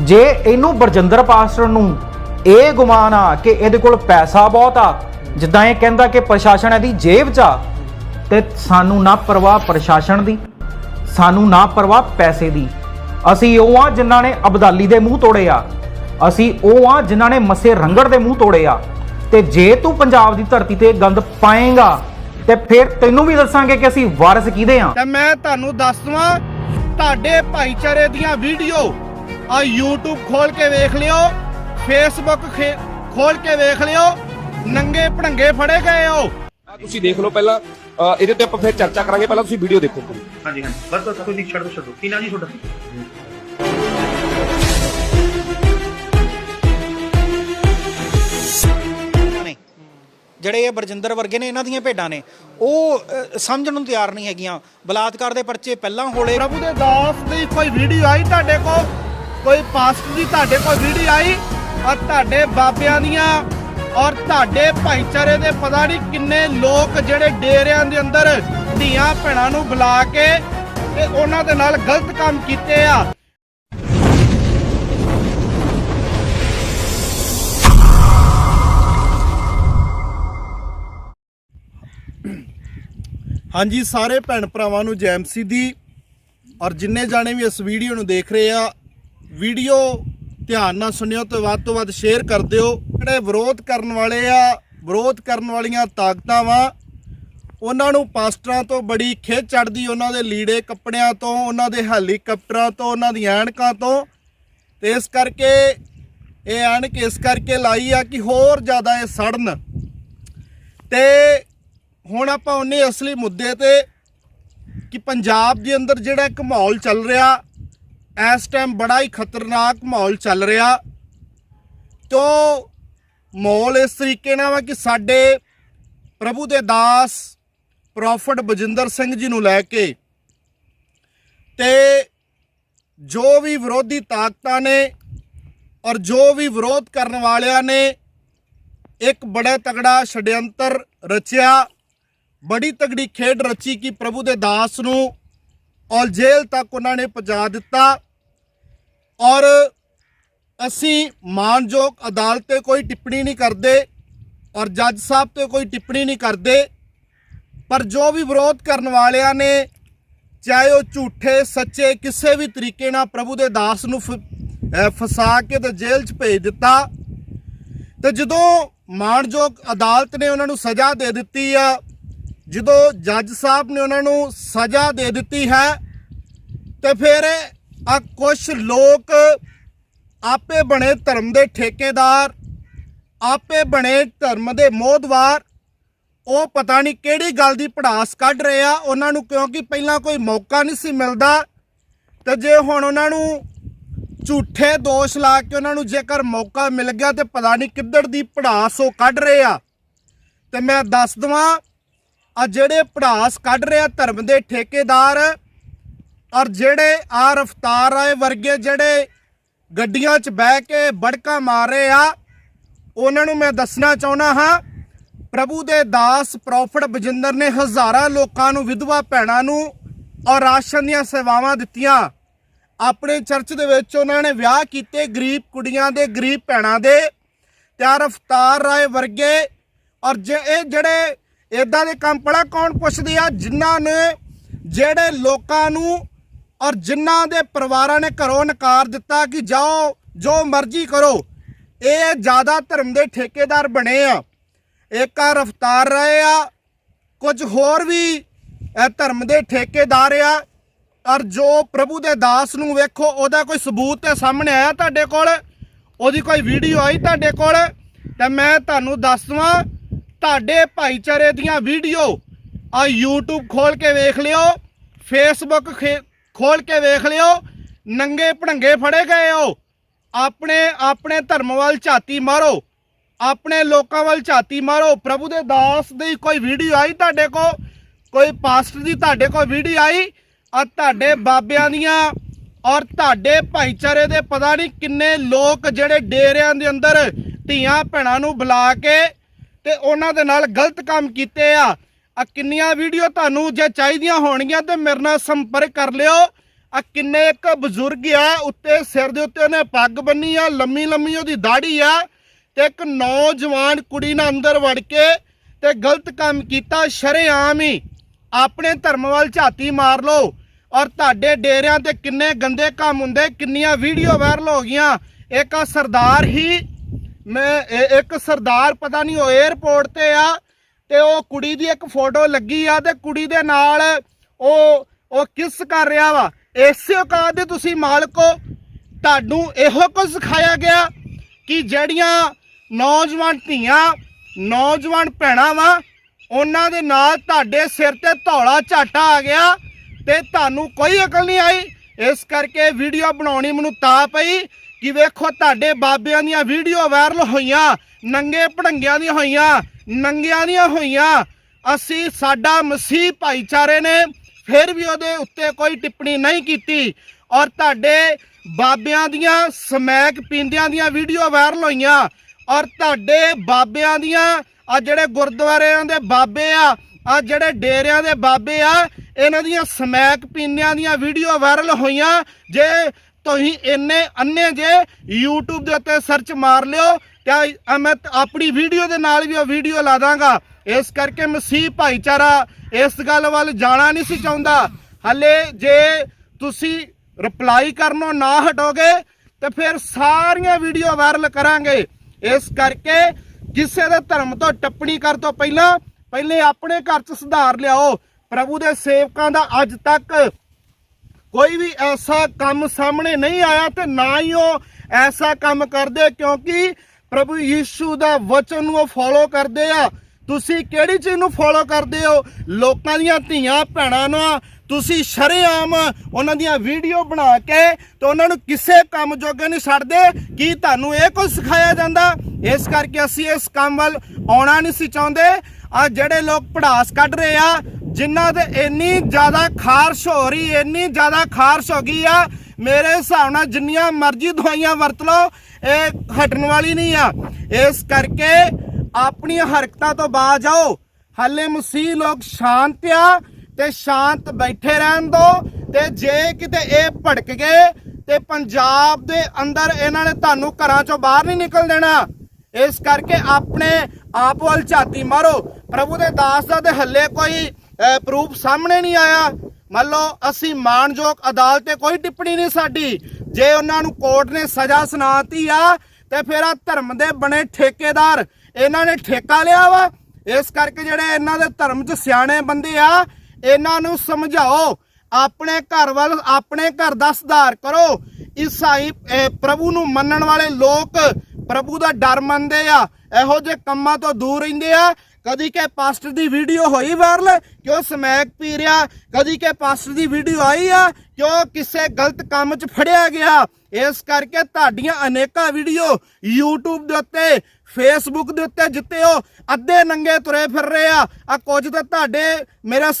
ਜੇ ਇਹਨੂੰ ਬਰਜਿੰਦਰ ਪਾਸਟਰ ਨੂੰ ਇਹ ਗੁਮਾਨ ਆ ਕਿ ਇਹਦੇ ਕੋਲ ਪੈਸਾ ਬਹੁਤ ਆ, ਜਿੱਦਾਂ ਇਹ ਕਹਿੰਦਾ ਕਿ ਪ੍ਰਸ਼ਾਸਨ ਇਹਦੀ ਜੇਬ 'ਚ ਆ, ਤੇ ਸਾਨੂੰ ਨਾ ਪਰਵਾਹ ਪ੍ਰਸ਼ਾਸਨ ਦੀ, ਸਾਨੂੰ ਨਾ ਪਰਵਾਹ ਪੈਸੇ ਦੀ। ਅਸੀਂ ਉਹ ਆ ਜਿਨ੍ਹਾਂ ਨੇ ਅਬਦਾਲੀ ਦੇ ਮੂੰਹ ਤੋੜੇ ਆ। ਅਸੀਂ ਉਹ ਆ ਜਿਨ੍ਹਾਂ ਨੇ ਮੱਸੇ ਰੰਗੜ ਦੇ ਮੂੰਹ ਤੋੜੇ ਆ। ਤੇ ਜੇ ਤੂੰ ਪੰਜਾਬ ਦੀ ਧਰਤੀ ਤੇ ਗੰਦ ਪਾਏਗਾ, ਤੇ ਫਿਰ ਤੈਨੂੰ ਵੀ ਦੱਸਾਂਗੇ ਕਿ ਅਸੀਂ ਵਾਰਿਸ ਕਿਹਦੇ ਆ। ਤੇ ਮੈਂ ਤੁਹਾਨੂੰ ਦੱਸ ਦਵਾਂ ਤੁਹਾਡੇ ਭਾਈਚਾਰੇ ਦੀਆਂ ਵੀਡੀਓ ਆ YouTube ਖੋਲ ਕੇ ਵੇਖ ਲਿਓ Facebook ਖੋਲ ਕੇ ਵੇਖ ਲਿਓ ਨੰਗੇ ਭੜੰਗੇ ਫੜੇ ਗਏ ਹੋ। ਤੁਸੀਂ ਦੇਖ ਲਓ ਪਹਿਲਾਂ ਇਹਦੇ ਤੇ ਆਪਾਂ ਫਿਰ ਚਰਚਾ ਕਰਾਂਗੇ ਪਹਿਲਾਂ ਤੁਸੀਂ ਵੀਡੀਓ ਦੇਖੋ। ਹਾਂਜੀ ਹਾਂਜੀ। ਬਸ ਬਸ ਕੋਈ ਨਹੀਂ ਛੱਡ ਦੋ ਛੱਡੋ ਕੀ ਨਾਂ ਜੀ ਤੁਹਾਡਾ? ਨੇ। ਜਿਹੜੇ ਇਹ ਬਰਜਿੰਦਰ ਵਰਗੇ ਨੇ ਇਹਨਾਂ ਦੀਆਂ ਭੇਡਾਂ ਨੇ ਉਹ ਅ, ਸਮਝਣ ਨੂੰ ਤਿਆਰ ਨਹੀਂ ਹੈਗੀਆਂ। ਬਲਾਤਕਾਰ ਦੇ ਪਰਚੇ ਪਹਿਲਾਂ ਹੋਲੇ। ਪ੍ਰਭੂ ਦੇ ਦਾਸ ਦੀ ਕੋਈ ਵੀਡੀਓ ਆਈ ਤੁਹਾਡੇ ਕੋਲ? ਕੋਈ ਪਾਸਟ ਦੀ ਤੁਹਾਡੇ ਕੋਲ ਵੀਡੀਓ ਆਈ ਔਰ ਤੁਹਾਡੇ ਬਾਬਿਆਂ ਦੀਆਂ ਔਰ ਤੁਹਾਡੇ ਭਾਈਚਾਰੇ ਦੇ ਪਤਾ ਨਹੀਂ ਕਿੰਨੇ ਲੋਕ ਜਿਹੜੇ ਡੇਰਿਆਂ ਦੇ ਅੰਦਰ ਧੀਆਂ ਭੈਣਾਂ ਨੂੰ ਬੁਲਾ ਕੇ ਤੇ ਉਹਨਾਂ ਦੇ ਨਾਲ ਗਲਤ ਕੰਮ ਕੀਤੇ ਆ। ਹਾਂਜੀ, ਸਾਰੇ ਭੈਣ ਭਰਾਵਾਂ ਨੂੰ ਜੈਮਸੀ ਦੀ ਔਰ ਜਿੰਨੇ ਜਾਣੇ ਵੀ ਇਸ ਵੀਡੀਓ ਨੂੰ ਦੇਖ ਰਹੇ ਆ ਵੀਡੀਓ ਧਿਆਨ ਨਾਲ ਸੁਣਿਓ ਤੇ ਵੱਧ ਤੋਂ ਵੱਧ ਸ਼ੇਅਰ ਕਰ ਦਿਓ। ਜਿਹੜੇ ਵਿਰੋਧ ਕਰਨ ਵਾਲੇ ਆ, ਵਿਰੋਧ ਕਰਨ ਵਾਲੀਆਂ ਤਾਕਤਾਂ ਵਾ, ਉਹਨਾਂ ਨੂੰ ਪਾਸਟਰਾਂ ਤੋਂ ਬੜੀ ਖਿੱਚ ਚੜਦੀ ਉਹਨਾਂ ਦੇ ਲੀੜੇ ਕੱਪੜਿਆਂ ਤੋਂ, ਉਹਨਾਂ ਦੇ ਹੈਲੀਕਾਪਟਰਾਂ ਤੋਂ, ਉਹਨਾਂ ਦੀਆਂ ਐਨਕਾਂ ਤੋਂ। ਤੇ ਇਸ ਕਰਕੇ, ਇਹ ਐਨਕ ਇਸ ਕਰਕੇ ਲਾਈ ਆ ਕਿ ਹੋਰ ਜ਼ਿਆਦਾ ਇਹ ਸੜਨ। ਤੇ ਹੁਣ ਆਪਾਂ ਉਹਨੇ ਅਸਲੀ ਮੁੱਦੇ ਤੇ ਕਿ ਪੰਜਾਬ ਦੇ ਅੰਦਰ ਜਿਹੜਾ ਇੱਕ ਮਾਹੌਲ ਚੱਲ ਰਿਹਾ ਇਸ ਟਾਈਮ ਬੜਾ ਹੀ ਖਤਰਨਾਕ ਮਾਹੌਲ ਚੱਲ ਰਿਹਾ। ਤੋ ਮਾਹੌਲ ਇਸ ਤਰੀਕੇ ਨਾਲ ਵਾ ਕਿ ਸਾਡੇ ਪ੍ਰਭੂ ਦੇ ਦਾਸ ਪ੍ਰੋਫਟ ਬਜਿੰਦਰ ਸਿੰਘ ਜੀ ਨੂੰ ਲੈ ਕੇ ਤੇ ਜੋ ਵੀ ਵਿਰੋਧੀ ਤਾਕਤਾਂ ਨੇ ਔਰ ਜੋ ਵੀ ਵਿਰੋਧ ਕਰਨ ਵਾਲਿਆਂ ਨੇ ਇੱਕ ਬੜਾ ਤਗੜਾ ਛੜਯੰਤਰ ਰਚਿਆ, ਬੜੀ ਤਗੜੀ ਖੇਡ ਰਚੀ ਕਿ ਪ੍ਰਭੂ ਦੇ ਦਾਸ ਨੂੰ ਔਰ ਜੇਲ੍ਹ ਤੱਕ ਉਹਨਾਂ ਨੇ ਪਹੁੰਚਾ ਦਿੱਤਾ। ਔਰ ਅਸੀਂ ਮਾਨਯੋਗ ਅਦਾਲਤ ਤੇ ਕੋਈ ਟਿੱਪਣੀ ਨਹੀਂ ਕਰਦੇ ਔਰ ਜੱਜ ਸਾਹਿਬ ਤੇ ਕੋਈ ਟਿੱਪਣੀ ਨਹੀਂ ਕਰਦੇ, ਪਰ ਜੋ ਵੀ ਵਿਰੋਧ ਕਰਨ ਵਾਲਿਆਂ ਨੇ, ਚਾਹੇ ਉਹ ਝੂਠੇ, ਸੱਚੇ, ਕਿਸੇ ਵੀ ਤਰੀਕੇ ਨਾਲ ਪ੍ਰਭੂ ਦੇ ਦਾਸ ਨੂੰ ਫਸਾ ਕੇ ਤੇ ਜੇਲ੍ਹ 'ਚ ਭੇਜ ਦਿੱਤਾ, ਤੇ ਜਦੋਂ ਮਾਣਯੋਗ ਅਦਾਲਤ ਨੇ ਉਹਨਾਂ ਨੂੰ ਸਜ਼ਾ ਦੇ ਦਿੱਤੀ ਆ, ਜਦੋਂ ਜੱਜ ਸਾਹਿਬ ਨੇ ਉਹਨਾਂ ਨੂੰ ਸਜ਼ਾ ਦੇ ਦਿੱਤੀ ਹੈ, ਤੇ ਫਿਰ ਆ ਕੁਝ ਲੋਕ ਆਪੇ ਬਣੇ ਧਰਮ ਦੇ ਠੇਕੇਦਾਰ, ਆਪੇ ਬਣੇ ਧਰਮ ਦੇ ਮੋਦਵਾਰ ਉਹ ਪਤਾ ਨਹੀਂ ਕਿਹੜੀ ਗੱਲ ਦੀ ਪੜਾਸ ਕੱਢ ਰਹੇ ਆ। ਉਹਨਾਂ ਨੂੰ ਕਿਉਂਕਿ ਪਹਿਲਾਂ ਕੋਈ ਮੌਕਾ ਨਹੀਂ ਸੀ ਮਿਲਦਾ। ਤੇ ਜੇ ਹੁਣ ਉਹਨਾਂ ਨੂੰ ਝੂਠੇ ਦੋਸ਼ ਲਾ ਕੇ ਉਹਨਾਂ ਨੂੰ ਜੇਕਰ ਮੌਕਾ ਮਿਲ ਗਿਆ ਤੇ ਪਤਾ ਨਹੀਂ ਕਿੱਧਰ ਦੀ ਪੜਾਸ ਉਹ ਕੱਢ ਰਹੇ ਆ। ਤੇ ਮੈਂ ਦੱਸ ਦਵਾਂ, ਆ ਜਿਹੜੇ ਪੜਾਸ ਕੱਢ ਰਹੇ ਆ ਧਰਮ ਦੇ ਠੇਕੇਦਾਰ ਔਰ ਜਿਹੜੇ ਆ ਰਫਤਾਰ ਆਏ ਵਰਗੇ ਜਿਹੜੇ ਗੱਡੀਆਂ 'ਚ ਬਹਿ ਕੇ ਬੜਕਾ ਮਾਰ ਰਹੇ ਆ, ਉਹਨਾਂ ਨੂੰ ਮੈਂ ਦੱਸਣਾ ਚਾਹੁੰਦਾ ਹਾਂ, ਪ੍ਰਭੂ ਦੇ ਦਾਸ ਪ੍ਰੋਫਟ ਬਜਿੰਦਰ ਨੇ ਹਜ਼ਾਰਾਂ ਲੋਕਾਂ ਨੂੰ, ਵਿਧਵਾ ਭੈਣਾਂ ਨੂੰ ਔਰ ਰਾਸ਼ਨ ਦੀਆਂ ਸੇਵਾਵਾਂ ਦਿੱਤੀਆਂ। ਆਪਣੇ ਚਰਚ ਦੇ ਵਿੱਚ ਉਹਨਾਂ ਨੇ ਵਿਆਹ ਕੀਤੇ ਗਰੀਬ ਕੁੜੀਆਂ ਦੇ, ਗਰੀਬ ਭੈਣਾਂ ਦੇ, ਤੇ ਰਫਤਾਰ ਰਾਏ ਵਰਗੇ, ਔਰ ਜੇ ਇਹ ਜਿਹੜੇ ਇਦਾਂ ਦੇ ਕੰਮ ਪੜਾ ਕੌਣ ਪੁੱਛਦੇ ਆ, ਜਿਨ੍ਹਾਂ ਨੇ ਜਿਹੜੇ ਲੋਕਾਂ ਨੂੰ ਔਰ ਜਿਨ੍ਹਾਂ ਦੇ ਪਰਿਵਾਰਾਂ ਨੇ ਘਰੋਂ ਨਕਾਰ ਦਿੱਤਾ ਕਿ ਜਾਓ, ਜੋ ਮਰਜ਼ੀ ਕਰੋ, ਇਹ ਜ਼ਿਆਦਾ ਧਰਮ ਦੇ ਠੇਕੇਦਾਰ ਬਣੇ ਆ। ਇੱਕ ਆ ਰਫਤਾਰ ਰਹੇ ਆ, ਕੁਝ ਹੋਰ ਵੀ ਧਰਮ ਦੇ ਠੇਕੇਦਾਰ ਆ। ਔਰ ਜੋ ਪ੍ਰਭੂ ਦੇ ਦਾਸ ਨੂੰ ਵੇਖੋ, ਉਹਦਾ ਕੋਈ ਸਬੂਤ ਤੇ ਸਾਹਮਣੇ ਆਇਆ ਤੁਹਾਡੇ ਕੋਲ? ਉਹਦੀ ਕੋਈ ਵੀਡੀਓ ਆਈ ਤੁਹਾਡੇ ਕੋਲ? ਤਾਂ ਮੈਂ ਤੁਹਾਨੂੰ ਦੱਸ ਦਵਾਂ ਤੁਹਾਡੇ ਭਾਈਚਾਰੇ ਦੀਆਂ ਵੀਡੀਓ ਆ YouTube ਖੋਲ ਕੇ ਵੇਖ ਲਿਓ, Facebook ਖੇ- ਖੋਲ ਕੇ ਵੇਖ ਲਿਓ, ਨੰਗੇ ਭਣੰਗੇ ਫੜੇ ਗਏ ਹੋ। ਆਪਣੇ ਆਪਣੇ ਧਰਮ ਵੱਲ ਝਾਤੀ ਮਾਰੋ। ਆਪਣੇ ਲੋਕਾਂ ਵੱਲ ਝਾਤੀ ਮਾਰੋ। ਪ੍ਰਭੂ ਦੇ ਦਾਸ ਦੀ ਕੋਈ ਵੀਡੀਓ ਆਈ ਤੁਹਾਡੇ ਕੋ ਕੋਈ ਪਾਸਟਰ ਦੀ ਤੁਹਾਡੇ ਕੋਲ ਵੀਡੀਓ ਆਈ? ਆ ਤੁਹਾਡੇ ਬਾਬਿਆਂ ਦੀਆਂ ਔਰ ਤੁਹਾਡੇ ਭਾਈਚਾਰੇ ਦੇ ਪਤਾ ਨਹੀਂ ਕਿੰਨੇ ਲੋਕ ਜਿਹੜੇ ਡੇਰਿਆਂ ਦੇ ਅੰਦਰ ਧੀਆਂ ਭੈਣਾਂ ਨੂੰ ਬੁਲਾ ਕੇ ਤੇ ਉਹਨਾਂ ਦੇ ਨਾਲ ਗਲਤ ਕੰਮ ਕੀਤੇ ਆ। ਆ ਕਿੰਨੀਆਂ ਵੀਡੀਓ ਤੁਹਾਨੂੰ ਜੇ ਚਾਹੀਦੀਆਂ ਹੋਣਗੀਆਂ ਤੇ ਮੇਰੇ ਨਾਲ ਸੰਪਰਕ ਕਰ ਲਿਓ। ਆ ਕਿੰਨੇ ਇੱਕ ਬਜ਼ੁਰਗ ਆ, ਉੱਤੇ ਸਿਰ ਦੇ ਉੱਤੇ ਉਹਨੇ ਪੱਗ ਬੰਨੀ ਆ, ਲੰਮੀ ਲੰਮੀ ਉਹਦੀ ਦਾੜੀ ਆ ਤੇ ਇੱਕ ਨੌਜਵਾਨ ਕੁੜੀ ਨਾਲ ਅੰਦਰ ਵੜ ਕੇ ਤੇ ਗਲਤ ਕੰਮ ਕੀਤਾ, ਸ਼ਰੇਆਮ ਹੀ ਆਪਣੇ ਧਰਮ ਵੱਲ ਝਾਤੀ ਮਾਰ ਲਓ ਔਰ ਤੁਹਾਡੇ ਡੇਰਿਆਂ ਤੇ ਕਿੰਨੇ ਗੰਦੇ ਕੰਮ ਹੁੰਦੇ, ਕਿੰਨੀਆਂ ਵੀਡੀਓ ਵਾਇਰਲ ਹੋ ਗਈਆਂ। ਇੱਕ ਆ ਸਰਦਾਰ ਹੀ, ਮੈਂ ਇੱਕ ਸਰਦਾਰ ਪਤਾ ਨਹੀਂ ਉਹ 에ਅਰਪੋਰਟ ਤੇ ਆ ਤੇ ਉਹ ਕੁੜੀ ਦੀ ਇੱਕ ਫੋਟੋ ਲੱਗੀ ਆ ਤੇ ਕੁੜੀ ਦੇ ਨਾਲ ਉਹ ਉਹ ਕਿਸ ਕਰ ਰਿਹਾ ਵਾ? ਇਸੇ ਔਕਾਤ ਦੇ ਤੁਸੀਂ ਮਾਲਕ ਹੋ। ਤੁਹਾਨੂੰ ਇਹੋ ਕੁਝ ਸਿਖਾਇਆ ਗਿਆ ਕਿ ਜਿਹੜੀਆਂ ਨੌਜਵਾਨ ਧੀਆਂ, ਨੌਜਵਾਨ ਭੈਣਾਂ ਵਾ, ਉਹਨਾਂ ਦੇ ਨਾਲ ਤੁਹਾਡੇ ਸਿਰ ਤੇ ਧੌਲਾ ਝਾਟਾ ਆ ਗਿਆ ਤੇ ਤੁਹਾਨੂੰ ਕੋਈ ਅਕਲ ਨਹੀਂ ਆਈ। ਇਸ ਕਰਕੇ ਵੀਡੀਓ ਬਣਾਉਣੀ ਮੈਨੂੰ ਤਾਂ ਪਈ ਕਿ ਵੇਖੋ ਤੁਹਾਡੇ ਬਾਬਿਆਂ ਦੀਆਂ ਵੀਡੀਓ ਵਾਇਰਲ ਹੋਈਆਂ, ਨੰਗੇ ਭੜੰਗਿਆਂ ਦੀਆਂ ਹੋਈਆਂ। ਨੰਗਿਆਂ ਦੀਆਂ ਹੋਈਆਂ। ਅਸੀਂ ਸਾਡਾ ਮਸੀਹ ਭਾਈਚਾਰੇ ਨੇ ਫਿਰ ਵੀ ਉਹਦੇ ਉੱਤੇ ਕੋਈ ਟਿੱਪਣੀ ਨਹੀਂ ਕੀਤੀ। ਔਰ ਤੁਹਾਡੇ ਬਾਬਿਆਂ ਦੀਆਂ, ਸਮੈਕ ਪੀਂਦਿਆਂ ਦੀਆਂ ਵੀਡੀਓ ਵਾਇਰਲ ਹੋਈਆਂ। ਔਰ ਤੁਹਾਡੇ ਬਾਬਿਆਂ ਦੀਆਂ ਆ ਜਿਹੜੇ ਗੁਰਦੁਆਰਿਆਂ ਦੇ ਬਾਬੇ ਆ ਆ ਜਿਹੜੇ ਡੇਰਿਆਂ ਦੇ ਬਾਬੇ ਆ, ਇਹਨਾਂ ਦੀਆਂ ਸਮੈਕ ਪੀਂਦਿਆਂ ਦੀਆਂ ਵੀਡੀਓ ਵਾਇਰਲ ਹੋਈਆਂ। ਜੇ ਤੁਸੀਂ ਇੰਨੇ ਅੰਨੇ ਜੇ YouTube ਦੇ ਉੱਤੇ ਸਰਚ ਮਾਰ ਲਿਓ ਤੇ ਆ ਮੈਂ ਆਪਣੀ ਵੀਡੀਓ ਦੇ ਨਾਲ ਵੀ ਉਹ ਵੀਡੀਓ ਲਾ ਦਾਂਗਾ। ਇਸ ਕਰਕੇ ਮਸੀਹ ਭਾਈਚਾਰਾ, ਇਸ ਗੱਲ ਵੱਲ ਜਾਣਾ ਨਹੀਂ ਸੀ ਚਾਹੁੰਦਾ। ਹਲੇ ਜੇ ਤੁਸੀਂ ਰਿਪਲਾਈ ਕਰਨੋਂ ਨਾ ਹਟੋਗੇ, ਤੇ ਫਿਰ ਸਾਰੀਆਂ ਵੀਡੀਓ ਵਾਇਰਲ ਕਰਾਂਗੇ। ਇਸ ਕਰਕੇ ਕਿਸੇ ਦੇ ਧਰਮ ਤੋਂ ਟੱਪਣੀ ਕਰ ਤੋਂ ਪਹਿਲਾਂ, ਪਹਿਲੇ ਆਪਣੇ ਘਰ 'ਚ ਸੁਧਾਰ ਲਿਆਓ। ਪ੍ਰਭੂ ਦੇ ਸੇਵਕਾਂ ਦਾ ਅੱਜ ਤੱਕ ਕੋਈ ਵੀ ਐਸਾ ਕੰਮ ਸਾਹਮਣੇ ਨਹੀਂ ਆਇਆ ਤੇ ਨਾ ਹੀ ਉਹ ਐਸਾ ਕੰਮ ਕਰਦੇ, ਕਿਉਂਕਿ ਪ੍ਰਭੂ ਯੀਸ਼ੂ ਦਾ ਵਚਨ ਨੂੰ ਉਹ ਫੋਲੋ ਕਰਦੇ ਆ। ਤੁਸੀਂ ਕਿਹੜੀ ਚੀਜ਼ ਨੂੰ ਫੋਲੋ ਕਰਦੇ ਹੋ? ਲੋਕਾਂ ਦੀਆਂ ਧੀਆਂ ਭੈਣਾਂ ਨੂੰ ਤੁਸੀਂ ਸ਼ਰੇਆਮ ਉਹਨਾਂ ਦੀਆਂ ਵੀਡੀਓ ਬਣਾ ਕੇ ਤੇ ਉਹਨਾਂ ਨੂੰ ਕਿਸੇ ਕੰਮ ਜੋਗੇ ਨਹੀਂ ਛੱਡਦੇ। ਕੀ ਤੁਹਾਨੂੰ ਇਹ ਕੁਝ ਸਿਖਾਇਆ ਜਾਂਦਾ? ਇਸ ਕਰਕੇ ਅਸੀਂ ਇਸ ਕੰਮ ਵੱਲ ਆਉਣਾ ਨਹੀਂ ਸੀ ਚਾਹੁੰਦੇ। ਆ ਜਿਹੜੇ ਲੋਕ ਪੜਾਸ ਕੱਢ ਰਹੇ ਆ, ਜਿਨ੍ਹਾਂ ਦੇ ਇੰਨੀ ਜ਼ਿਆਦਾ ਖਾਰਸ਼ ਹੋ ਰਹੀ, ਇੰਨੀ ਜ਼ਿਆਦਾ ਖਾਰਸ਼ ਹੋ ਗਈ ਆ, ਮੇਰੇ ਹਿਸਾਬ ਨਾਲ ਜਿੰਨੀਆਂ ਮਰਜ਼ੀ ਦਵਾਈਆਂ ਵਰਤ ਲਓ ਇਹ ਹਟਣ ਵਾਲੀ ਨਹੀਂ ਆ। ਇਸ ਕਰਕੇ ਆਪਣੀਆਂ ਹਰਕਤਾਂ ਤੋਂ ਬਾਜ ਆਓ ਹੱਲੇ ਮਸੀਹ ਲੋਕ ਸ਼ਾਂਤ ਆ ਤੇ ਸ਼ਾਂਤ ਬੈਠੇ ਰਹਿਣ ਦੋ ਤੇ ਜੇ ਕਿਤੇ ਇਹ ਭੜਕ ਗਏ ਤੇ ਪੰਜਾਬ ਦੇ ਅੰਦਰ ਇਹਨਾਂ ਨੇ ਤੁਹਾਨੂੰ ਘਰਾਂ ਚੋਂ ਬਾਹਰ ਨਹੀਂ ਨਿਕਲ ਦੇਣਾ। ਇਸ ਕਰਕੇ ਆਪਣੇ ਆਪ ਵੱਲ ਝਾਤੀ ਮਾਰੋ। ਪ੍ਰਭੂ ਦੇ ਦਾਸ ਦਾ ਤੇ ਹੱਲੇ ਕੋਈ ਪ੍ਰੂਫ ਸਾਹਮਣੇ ਨਹੀਂ ਆਇਆ। ਮੰਨ ਲਓ ਅਸੀਂ ਮਾਨਯੋਗ ਅਦਾਲਤ ਤੇ ਕੋਈ ਟਿੱਪਣੀ ਨਹੀਂ ਸਾਡੀ। ਜੇ ਉਹਨਾਂ ਨੂੰ ਕੋਰਟ ਨੇ ਸਜ਼ਾ ਸੁਣਾਤੀ ਆ, ਤੇ ਫਿਰ ਆ ਧਰਮ ਦੇ ਬਣੇ ਠੇਕੇਦਾਰ ਇਹਨਾਂ ਨੇ ਠੇਕਾ ਲਿਆ ਵਾ। ਇਸ ਕਰਕੇ ਜਿਹੜੇ ਇਹਨਾਂ ਦੇ ਧਰਮ 'ਚ ਸਿਆਣੇ ਬੰਦੇ ਆ, ਇਹਨਾਂ ਨੂੰ ਸਮਝਾਓ। ਆਪਣੇ ਘਰ ਵੱਲ, ਆਪਣੇ ਘਰ ਦਾ ਸੁਧਾਰ ਕਰੋ। ਈਸਾਈ ਪ੍ਰਭੂ ਨੂੰ ਮੰਨਣ ਵਾਲੇ ਲੋਕ ਪ੍ਰਭੂ ਦਾ ਡਰ ਮੰਨਦੇ ਆ। ਇਹੋ ਜਿਹੇ ਕੰਮਾਂ ਤੋਂ ਦੂਰ ਰਹਿੰਦੇ ਆ। ਕਦੀ ਕਿ ਪਾਸਟਰ ਦੀ ਵੀਡੀਓ ਹੋਈ ਵਾਇਰਲ? ਕਿਉਂ ਸਮੈਕ ਪੀ ਰਿਹਾ? ਕਦੀ ਕਿ ਪਾਸਟਰ ਦੀ ਵੀਡੀਓ ਆਈ ਆ? ਕਿਉਂ ਕਿਸੇ ਗਲਤ ਕੰਮ 'ਚ ਫੜਿਆ ਗਿਆ? ਇਸ ਕਰਕੇ ਤੁਹਾਡੀਆਂ ਅਨੇਕਾਂ ਵੀਡੀਓ YouTube ਦੇ ਉੱਤੇ, Facebook ਦੇ ਉੱਤੇ ਜਿੱਤੇ ਉਹ ਅੱਧੇ ਨੰਗੇ ਤੁਰੇ ਫਿਰ ਰਹੇ ਆ। ਆ ਕੁਝ ਤਾਂ ਤੁਹਾਡੇ, ਮੇਰਾ